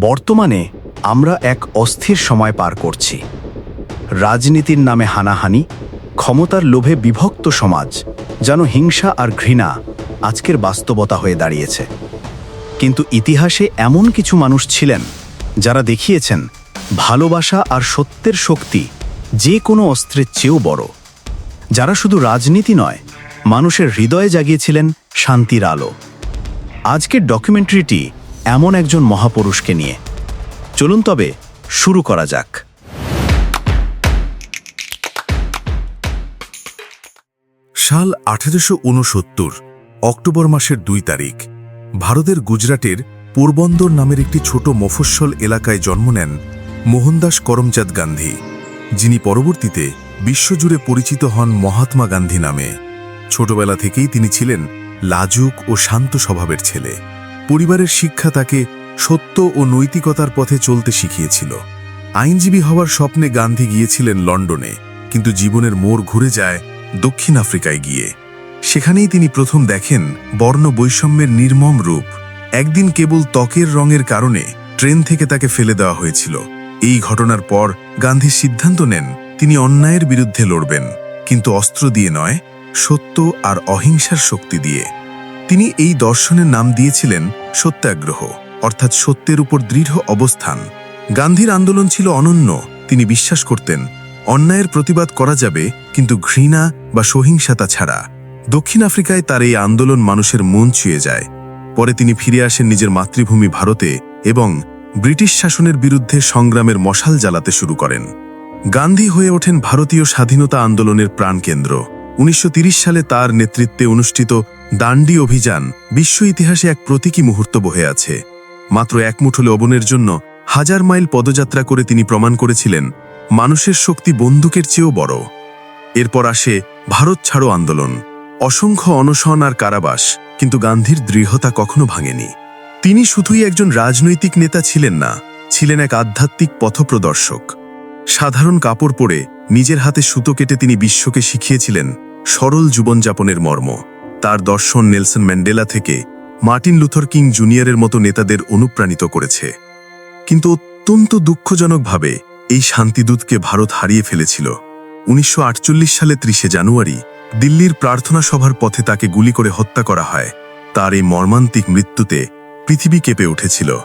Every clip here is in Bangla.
বর্তমানে আমরা এক অস্থির সময় পার করছি। রাজনীতির নামে হানাহানি, ক্ষমতার লোভে বিভক্ত সমাজ, যেন হিংসা আর ঘৃণা আজকের বাস্তবতা হয়ে দাঁড়িয়েছে। কিন্তু ইতিহাসে এমন কিছু মানুষ ছিলেন, যারা দেখিয়েছেন ভালোবাসা আর সত্যের শক্তি যে কোনো অস্ত্রের চেয়েও বড়। যারা শুধু রাজনীতি নয়, মানুষের হৃদয়ে জাগিয়েছিলেন শান্তির আলো। আজকের ডকুমেন্টারিটি এমন একজন মহাপুরুষকে নিয়ে। চলুন তবে শুরু করা যাক। সাল আঠেরোশো উনসত্তর, অক্টোবর মাসের দুই তারিখ। ভারতের গুজরাটের পোরবন্দর নামের একটি ছোট মফস্বল এলাকায় জন্ম নেন মোহনদাস করমচাঁদ গান্ধী, যিনি পরবর্তীতে বিশ্বজুড়ে পরিচিত হন মহাত্মা গান্ধী নামে। ছোটবেলা থেকেই তিনি ছিলেন লাজুক ও শান্ত স্বভাবের ছেলে। পরিবারের শিক্ষা তাকে সত্য ও নৈতিকতার পথে চলতে শিখিয়েছিল। আইনজীবী হওয়ার স্বপ্নে গান্ধী গিয়েছিলেন লন্ডনে, কিন্তু জীবনের মোড় ঘুরে যায় দক্ষিণ আফ্রিকায় গিয়ে। সেখানেই তিনি প্রথম দেখেন বর্ণ বৈষম্যের নির্মম রূপ। একদিন কেবল ত্বকের রঙের কারণে ট্রেন থেকে তাকে ফেলে দেওয়া হয়েছিল। এই ঘটনার পর গান্ধী সিদ্ধান্ত নেন, তিনি অন্যায়ের বিরুদ্ধে লড়বেন, কিন্তু অস্ত্র দিয়ে নয়, সত্য আর অহিংসার শক্তি দিয়ে। তিনি এই দর্শনের নাম দিয়েছিলেন সত্যাগ্রহ, অর্থাৎ সত্যের উপর দৃঢ় অবস্থান। গান্ধীর আন্দোলন ছিল অনন্য, তিনি বিশ্বাস করতেন, অন্যায়ের প্রতিবাদ করা যাবে, কিন্তু ঘৃণা বা সহিংসতা ছাড়া। দক্ষিণ আফ্রিকায় তার এই আন্দোলন মানুষের মন ছুঁয়ে যায়। পরে তিনি ফিরে আসেন নিজের মাতৃভূমি ভারতে এবং ব্রিটিশ শাসনের বিরুদ্ধে সংগ্রামের মশাল জ্বালাতে শুরু করেন। গান্ধী হয়ে ওঠেন ভারতীয় স্বাধীনতা আন্দোলনের প্রাণকেন্দ্র। উনিশশো সালে তার নেতৃত্বে অনুষ্ঠিত দান্ডি অভিযান বিশ্ব ইতিহাসে এক প্রতীকী মুহূর্ত বহে আছে। মাত্র এক মুঠো লবণের জন্য হাজার মাইল পদযাত্রা করে তিনি প্রমাণ করেছিলেন, মানুষের শক্তি বন্দুকের চেয়েও বড়। এরপর আসে ভারত ছাড়ো আন্দোলন। অসংখ্য অনশন আর কারাবাস, কিন্তু গান্ধীর দৃঢ়তা কখনো ভাঙেনি। তিনি শুধুই একজন রাজনৈতিক নেতা ছিলেন না, ছিলেন এক আধ্যাত্মিক পথপ্রদর্শক। সাধারণ কাপড় পরে নিজের হাতে সুতো কেটে তিনি বিশ্বকে শিখিয়েছিলেন সরল জীবনযাপনের মর্ম। তার দর্শন নেলসন ম্যান্ডেলা থেকে মার্টিন লুথর কিং জুনিয়রের মতো নেতাদের অনুপ্রাণিত করেছে। কিন্তু অত্যন্ত দুঃখজনকভাবে এই শান্তিদূতকে ভারত হারিয়ে ফেলেছিল। উনিশশো আটচল্লিশ সালে ত্রিশে জানুয়ারি দিল্লির প্রার্থনা সভার পথে তাকে গুলি করে হত্যা করা হয়। তার এই মর্মান্তিক মৃত্যুতে পৃথিবী কেঁপে উঠেছিল।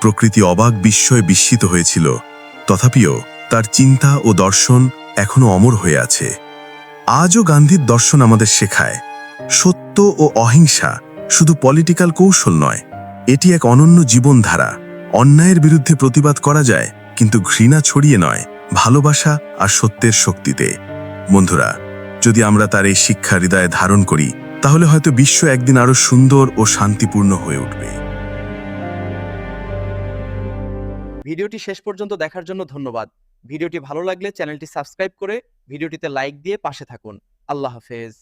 প্রকৃতি অবাক বিস্ময়ে বিস্মিত হয়েছিল। তথাপিও তার চিন্তা ও দর্শন এখনও অমর হয়ে আছে। আজও গান্ধীর দর্শন আমাদের শেখায়। সত্য ও অহিংসা শুধু পলিটিক্যাল কৌশল নয়, এটি এক অনন্য জীবনধারা। অন্যায়ের বিরুদ্ধে প্রতিবাদ করা যায়, কিন্তু ঘৃণা ছড়িয়ে নয়, ভালোবাসা আর সত্যের শক্তিতে। বন্ধুরা, যদি আমরা তার এই শিক্ষা হৃদয়ে ধারণ করি, তাহলে হয়তো বিশ্ব একদিন আরও সুন্দর ও শান্তিপূর্ণ হয়ে উঠবে। ভিডিওটি শেষ পর্যন্ত দেখার জন্য ধন্যবাদ। ভিডিওটি ভালো লাগলে চ্যানেলটি সাবস্ক্রাইব করে ভিডিওটিতে লাইক দিয়ে পাশে থাকুন। আল্লাহ হাফেজ।